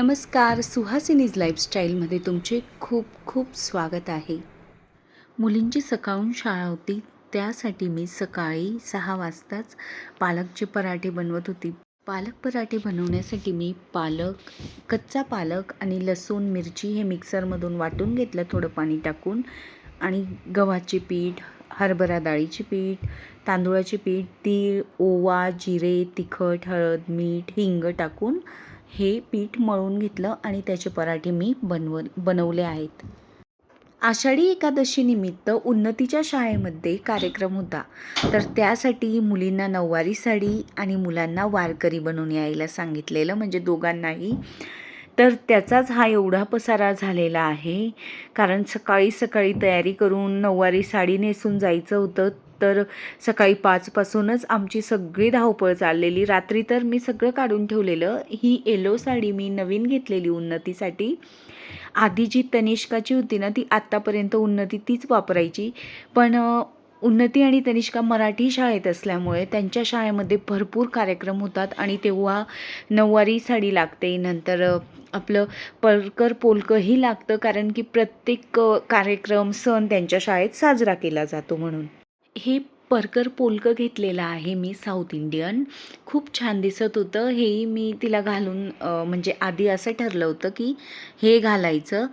नमस्कार सुहासिनीज लाईफस्टाईलमध्ये तुमचे खूप खूप स्वागत आहे. मुलींची सकाळून शाळा होती त्यासाठी मी सकाळी सहा वाजताच पालकचे पराठे बनवत होती. पालक पराठे बनवण्यासाठी मी पालक कच्चा पालक आणि लसूण मिरची हे मिक्सरमधून वाटून घेतलं थोडं पाणी टाकून आणि गव्हाचे पीठ हरभरा डाळीचे पीठ तांदूळाचे पीठ तीळ ओवा जिरे तिखट हळद मीठ हिंग टाकून हे पीठ मळून घेतलं आणि त्याचे पराठे मी बनव बनवले आहेत. आषाढी एकादशीनिमित्त उन्नतीच्या शाळेमध्ये कार्यक्रम होता. तर त्यासाठी मुलींना नऊवारी साडी आणि मुलांना वारकरी बनवून यायला सांगितलेलं म्हणजे दोघांनाही. तर त्याचाच हा एवढा पसारा झालेला आहे. कारण सकाळी सकाळी तयारी करून नऊवारी साडी नेसून जायचं होतं. तर सकाळी पाचपासूनच आमची सगळी धावपळ चाललेली. रात्री तर मी सगळं काढून ठेवलेलं. ही येलो साडी मी नवीन घेतलेली उन्नतीसाठी. आधी जी तनिष्काची होती ना ती आत्तापर्यंत उन्नती तीच वापरायची. पण उन्नती आणि तनिष्का मराठी शाळेत असल्यामुळे त्यांच्या शाळेमध्ये भरपूर कार्यक्रम होतात आणि तेव्हा नऊवारी साडी लागते. नंतर आपलं परकर पोलकंही लागतं कारण की प्रत्येक कार्यक्रम सण त्यांच्या शाळेत साजरा केला जातो म्हणून. हे परकर पोलकं घेतलेलं आहे मी साऊथ इंडियन खूप छान दिसत होतं. हेही मी तिला घालून म्हणजे आधी असं ठरलं होतं की हे घालायचं.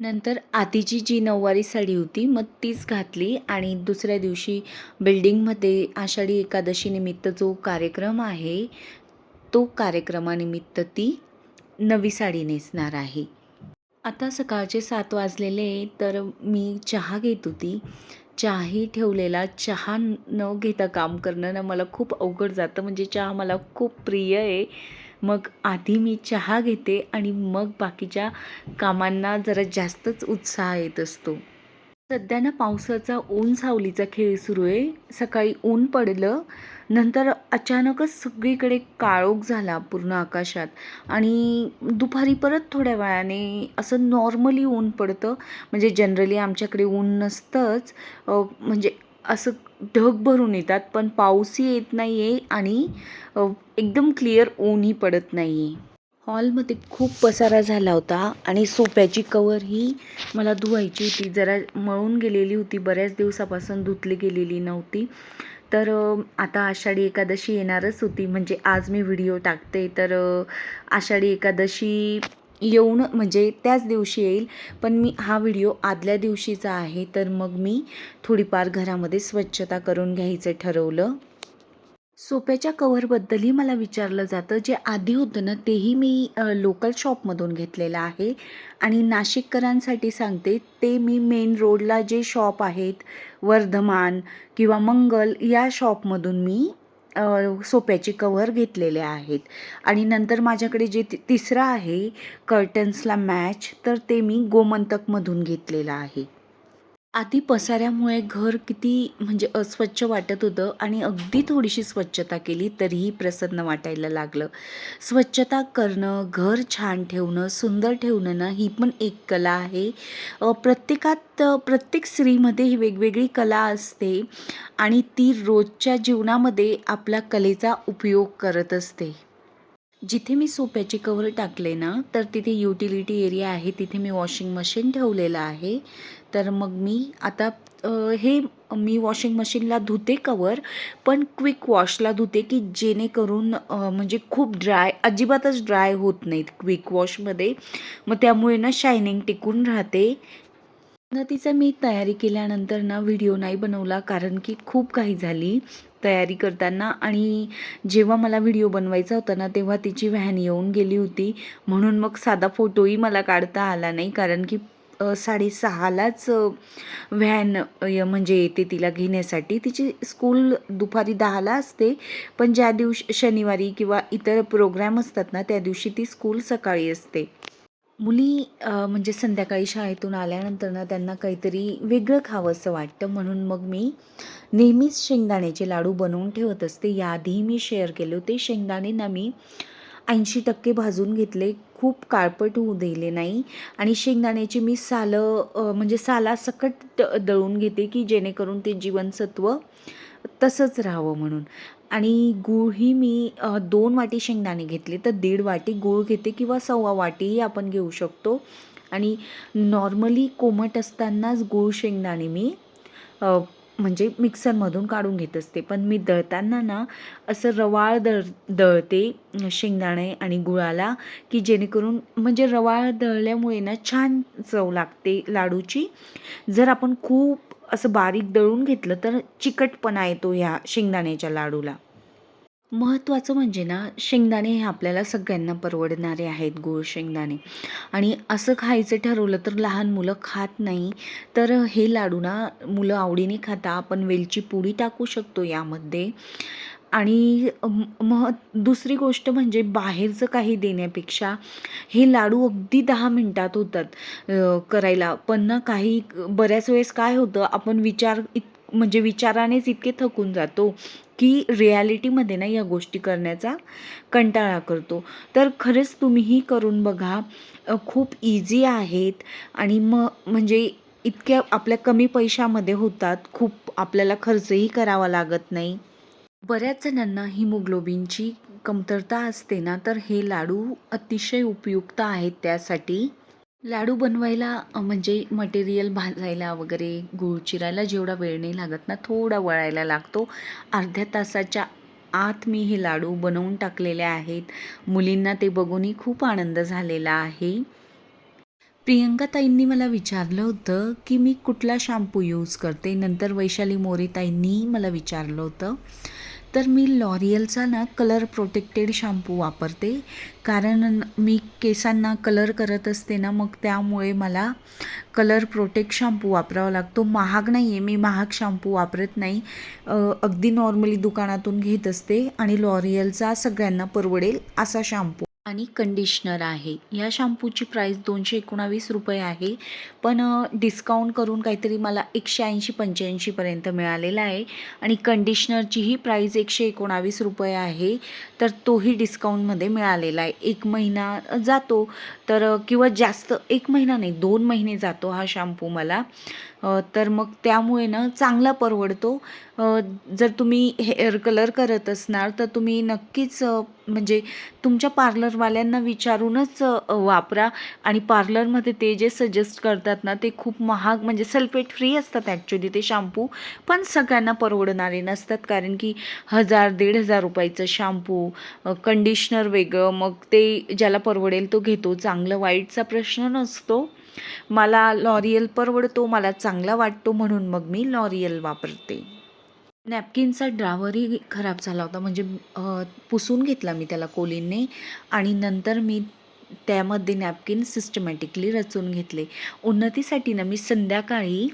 नंतर आधीची जी नऊवारी साडी होती मग तीच घातली आणि दुसऱ्या दिवशी बिल्डिंगमध्ये आषाढी एकादशीनिमित्त जो कार्यक्रम आहे तो कार्यक्रमानिमित्त ती नवी साडी नेसणार आहे. आता सकाळचे सात वाजलेले तर मी चहा घेत होती. चहाही ठेवलेला चहा न घेता काम करणं ना मला खूप अवघड जातं. म्हणजे चहा मला खूप प्रिय आहे. मग आधी मी चहा घेते आणि मग बाकीच्या कामांना जरा जास्तच उत्साह येत असतो. सध्या ना पावसाचा ऊन सावलीचा खेळ सुरू आहे. सकाळी ऊन पडलं नंतर अचानकच सगळीकडे काळोख झाला पूर्ण आकाशात. आणि दुपारी परत थोड्या वेळाने असं नॉर्मली ऊन पडतं. म्हणजे जनरली आमच्याकडे ऊन नसतंच. म्हणजे असं ढग भरून येतात पण पाऊसही येत नाही आहे आणि एकदम क्लिअर ऊनही पडत नाही आहे हॉलमध्ये खूप पसारा झाला होता आणि सोप्याची कवर ही मला धुवायची होती. जरा मळून गेलेली होती. बऱ्याच दिवसापासून धुतली गेलेली नव्हती. तर आता आषाढी एकादशी येणारच होती. म्हणजे आज मी व्हिडिओ टाकते. तर आषाढी एकादशी येऊन म्हणजे त्याच दिवशी येईल. पण मी हा व्हिडिओ आदल्या दिवशीचा आहे. तर मग मी थोडीफार घरामध्ये स्वच्छता करून घ्यायचं ठरवलं. सोप्याच्या कवरबद्दलही मला विचारलं जातं. जे आधी होतं ना तेही मी लोकल शॉपमधून घेतलेलं आहे. आणि नाशिककरांसाठी सांगते ते मी मेन रोडला जे शॉप आहेत वर्धमान किंवा मंगल या शॉपमधून मी सोप्याचे कवर घेतलेले आहेत. आणि नंतर माझ्याकडे जे तिसरं आहे कर्टन्सला मॅच तर ते मी गोमंतकमधून घेतलेलं आहे. आधी पसाऱ्यामुळे घर किती म्हणजे अस्वच्छ वाटत होतं आणि अगदी थोडीशी स्वच्छता केली तरीही प्रसन्न वाटायला लागलं. स्वच्छता करणं घर छान ठेवणं सुंदर ठेवणं ना ही पण एक कला आहे. प्रत्येकात प्रत्येक स्त्रीमध्ये ही वेगवेगळी कला असते आणि ती रोजच्या जीवनामध्ये आपल्या कलेचा उपयोग करत असते. जिथे मी सोप्याचे कवर टाकले ना तर तिथे युटिलिटी एरिया आहे तिथे मी वॉशिंग मशीन ठेवलेलं आहे. तर मग मी आता हे मी वॉशिंग मशीनला धुते कवर पण क्विक वॉशला धुते की जेणेकरून म्हणजे खूप ड्राय अजिबातच ड्राय होत नाहीत क्विक वॉशमध्ये. मग त्यामुळे ना शायनिंग टिकून राहते. न तिचा मी तयारी केल्यानंतर ना व्हिडिओ नाही बनवला कारण की खूप काही झाली तयारी करताना. आणि जेव्हा मला व्हिडिओ बनवायचा होता ना तेव्हा तिची व्हॅन येऊन गेली होती. म्हणून मग साधा फोटोही मला काढता आला नाही कारण की साडेसहालाच व्हॅन म्हणजे येते तिला घेण्यासाठी. तिची स्कूल दुपारी दहाला असते पण ज्या दिवशी शनिवारी किंवा इतर प्रोग्रॅम असतात ना त्या दिवशी ती स्कूल सकाळी असते. मुली म्हणजे संध्याकाळी शाळेतून आल्यानंतर ना त्यांना काहीतरी वेगळं खावं असं वाटतं. म्हणून मग मी नेहमीच शेंगदाण्याचे लाडू बनवून ठेवत असते. याआधीही मी शेअर केले होते. शेंगदाणे ना मी ऐंशी टक्के भाजून घेतले. खूप काळपट होऊ दिले नाही. आणि शेंगदाण्याची मी सालं म्हणजे सालासकट दळून घेते की जेणेकरून ते जीवनसत्व तसंच राहावं म्हणून. आणि गूळही मी दोन वाटी शेंगदाणे घेतले. तर दीड वाटी गूळ घेते किंवा सव्वा वाटीही आपण घेऊ शकतो. आणि नॉर्मली कोमट असतानाच गूळ शेंगदाणे मी म्हणजे मिक्सरमधून काढून घेत असते. पण मी दळताना ना असं रवाळ दळ दळते शेंगदाणे आणि गुळाला की जेणेकरून म्हणजे रवाळ दळल्यामुळे ना छान चव लागते लाडूची. जर आपण खूप असं बारीक दळून घेतलं तर चिकटपणा येतो ह्या शेंगदाण्याच्या लाडूला. महत्त्वाचं म्हणजे ना शेंगदाणे हे आपल्याला सगळ्यांना परवडणारे आहेत गूळ शेंगदाणे. आणि असं खायचं ठरवलं तर लहान मुलं खात नाही. तर हे लाडू ना मुलं आवडीने खाता. आपण वेलची पुडी टाकू शकतो यामध्ये. आणि मह दुसरी गोष्ट म्हणजे बाहेरचं काही देण्यापेक्षा हे लाडू अगदी दहा मिनटात होतात करायला. पण ना काही बऱ्याच वेळेस काय होतं आपण विचार इत म्हणजे विचारानेच इतके थकून जातो की रियालिटीमध्ये ना या गोष्टी करण्याचा कंटाळा करतो. तर खरंच तुम्हीही करून बघा खूप इझी आहेत आणि मग म्हणजे इतक्या आपल्या कमी पैशामध्ये होतात खूप आपल्याला खर्चही करावा लागत नाही. बऱ्याच जणांना हिमोग्लोबिनची कमतरता असते ना तर हे लाडू अतिशय उपयुक्त आहेत त्यासाठी. लाडू बनवायला म्हणजे मटेरियल भाजायला वगैरे गूळ चिरायला जेवढा वेळ नाही लागत ना थोडा वळायला लागतो. अर्ध्या तासाच्या आत मी हे लाडू बनवून टाकलेले आहेत. मुलींना ते बघूनही खूप आनंद झालेला आहे. प्रियंका ताईंनी मला विचारलं होतं की मी कुठला शॅम्पू यूज करते? नंतर वैशाली मोरे मला विचारलं होतं. तर मी लॉरियलचा ना कलर प्रोटेक्टेड शॅम्पू वापरते. कारण मी केसांना कलर करत असते ना मग त्यामुळे मला कलर प्रोटेक्ट शॅम्पू वापरावा लागतो. महाग नाही आहे मी महाग शॅम्पू वापरत नाही. अगदी नॉर्मली दुकानातून घेत असते आणि लॉरियलचा सगळ्यांना परवडेल असा शॅम्पू आणि कंडिशनर आहे. या शॅम्पूची प्राईस दोनशे एकोणावीस रुपये आहे. पण डिस्काउंट करून काहीतरी मला एकशे ऐंशी पंच्याऐंशीपर्यंत मिळालेला आहे. आणि कंडिशनरचीही प्राईस एकशे एकोणावीस रुपये आहे. तर तोही डिस्काउंटमध्ये मिळालेला आहे. एक महिना जातो. तर किंवा जास्त एक महिना नाही दोन महिने जातो हा शॅम्पू मला. तर मग त्यामुळे ना चांगला परवडतो. जर तुम्ही हेअर कलर करत असणार तर तुम्ही नक्कीच म्हणजे तुमच्या पार्लरवाल्यांना विचारूनच वापरा. आणि पार्लरमध्ये ते जे सजेस्ट करतात ना ते खूप महाग म्हणजे सल्फेट फ्री असतात ॲक्च्युली ते शॅम्पू पण सगळ्यांना परवडणारे नसतात कारण की हजार दीड हजार रुपयाचं शॅम्पू कंडिशनर वेगळं मग ते ज्याला परवडेल तो घेतो. चांगलं वाईटचा प्रश्न नसतो. मला लॉरियल परवडतो मला चांगला वाटतो म्हणून मग मी लॉरियल वापरते. नॅपकिनचा ड्रावरही खराब झाला होता. म्हणजे पुसून घेतला मी त्याला कोलीनने आणि नंतर मी त्यामध्ये नॅपकिन सिस्टमॅटिकली रचून घेतले. उन्नतीसाठी ना मी संध्याकाळी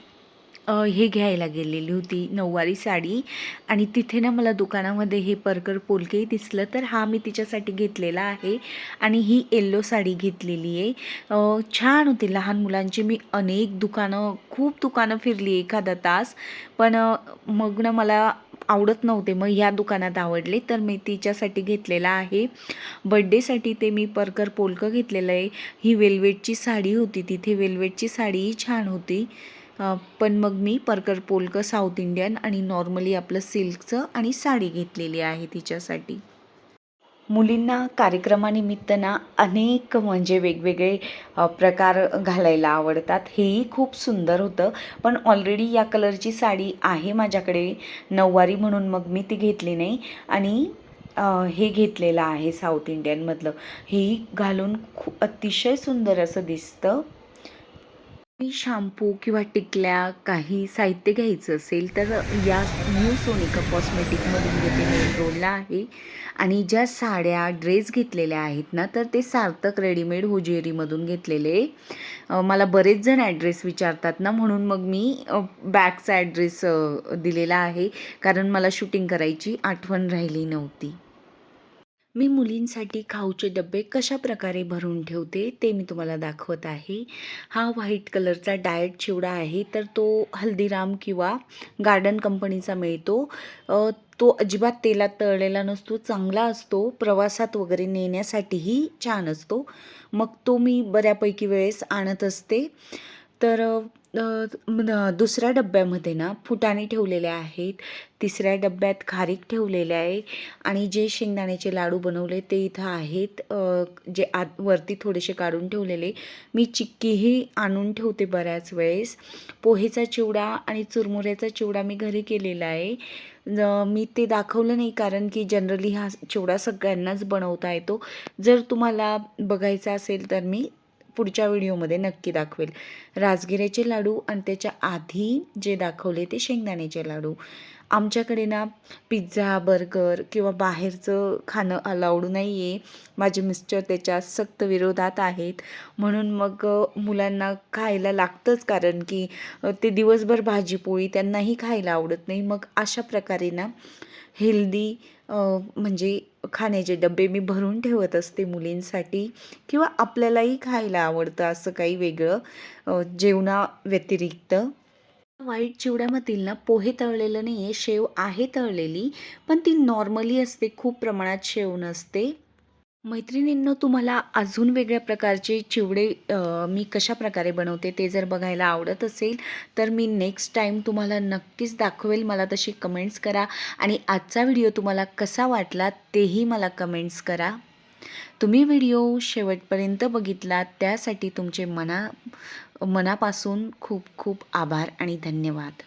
हे घ्यायला गेलेली होती नऊवारी साडी. आणि तिथे ना मला दुकानामध्ये हे परकर पोलकेही दिसलं तर हा मी तिच्यासाठी घेतलेला आहे. आणि ही येल्लो साडी घेतलेली आहे. छान होती. लहान मुलांची मी अनेक दुकानं खूप दुकानं फिरली एखादा तास. पण मग ना मला आवडत नव्हते. मग ह्या दुकानात आवडले तर मी तिच्यासाठी घेतलेला आहे. बड्डेसाठी ते मी परकर पोलकं घेतलेलं आहे. ही वेल्वेटची साडी होती. तिथे वेल्वेटची साडीही छान होती. पण मग मी परकर पोलकं साऊथ इंडियन आणि नॉर्मली आपलं सिल्कचं आणि साडी घेतलेली आहे तिच्यासाठी. मुलींना कार्यक्रमानिमित्त ना अनेक म्हणजे वेगवेगळे प्रकार घालायला आवडतात. हेही खूप सुंदर होतं. पण ऑलरेडी या कलरची साडी आहे माझ्याकडे. नऊवारी म्हणून मग मी ती घेतली नाही. आणि हे घेतलेलं आहे साऊथ इंडियनमधलं. हेही घालून खूप अतिशय सुंदर असं दिसतं. मी शाम्पू किंवा टिकल्या काही साहित्य घ्यायचं असेल तर या न्यू सोनिका कॉस्मेटिकमधून घेते मेन रोडला आहे आणि ज्या साड्या ड्रेस घेतलेल्या आहेत ना तर ते सार्थक रेडीमेड होजेरीमधून घेतलेले. मला बरेच जण ॲड्रेस विचारतात ना म्हणून मग मी बॅगचा ॲड्रेस दिलेला आहे. कारण मला शूटिंग करायची आठवण राहिली नव्हती. मी मुलींसाठी खाऊचे डबे कशा प्रकारे भरून ठेवते ते मी तुम्हाला दाखवत आहे. हा व्हाईट कलरचा डायट चिवडा आहे तर तो हल्दीराम किंवा गार्डन कंपनीचा मिळतो. तो अजिबात तेलात तळलेला नसतो चांगला असतो प्रवासात वगैरे नेण्यासाठीही छान असतो. मग तो मी बऱ्यापैकी वेळेस आणत असते. तर दुसऱ्या डब्यामध्ये ना फुटाणे ठेवलेले आहेत. तिसऱ्या डब्यात खारीक ठेवलेले आहे. आणि जे शेंगदाण्याचे लाडू बनवले ते इथं आहेत. जे आत वरती थोडेसे काढून ठेवलेले. मी चिक्कीही आणून ठेवते बऱ्याच वेळेस. पोहेचा चिवडा आणि चुरमुऱ्याचा चिवडा मी घरी केलेला आहे. मी ते दाखवलं नाही कारण की जनरली हा चिवडा सगळ्यांनाच बनवता येतो. जर तुम्हाला बघायचा असेल तर मी पुढच्या व्हिडिओमध्ये नक्की दाखवेल. राजगिऱ्याचे लाडू आणि त्याच्या आधी जे दाखवले ते शेंगदाण्याचे लाडू. आमच्याकडे ना पिझ्झा बर्गर किंवा बाहेरचं खाणं अलाउड नाही आहे माझे मिस्टर त्याच्या सक्त विरोधात आहेत. म्हणून मग मुलांना खायला लागतंच कारण की ते दिवसभर भाजीपोळी त्यांनाही खायला आवडत नाही. मग अशा प्रकारे ना हेल्दी म्हणजे खाण्याचे डबे मी भरून ठेवत असते मुलींसाठी किंवा आपल्यालाही खायला आवडतं असं काही वेगळं जेवणा व्यतिरिक्त. व्हाईट चिवड्यामधील ना पोहे तळलेलं नाही आहे शेव आहे तळलेली पण ती नॉर्मली असते खूप प्रमाणात शेव नसते. मैत्रिणींनो तुम्हाला अजून वेगळ्या प्रकारचे चिवडे मी कशा प्रकारे बनवते ते जर बघायला आवडत असेल तर मी नेक्स्ट टाईम तुम्हाला नक्कीच दाखवेल मला तशी कमेंट्स करा. आणि आजचा व्हिडिओ तुम्हाला कसा वाटला तेही मला कमेंट्स करा. तुम्ही व्हिडिओ शेवटपर्यंत बघितला त्यासाठी तुमचे मना मनापासून खूप खूप आभार आणि धन्यवाद.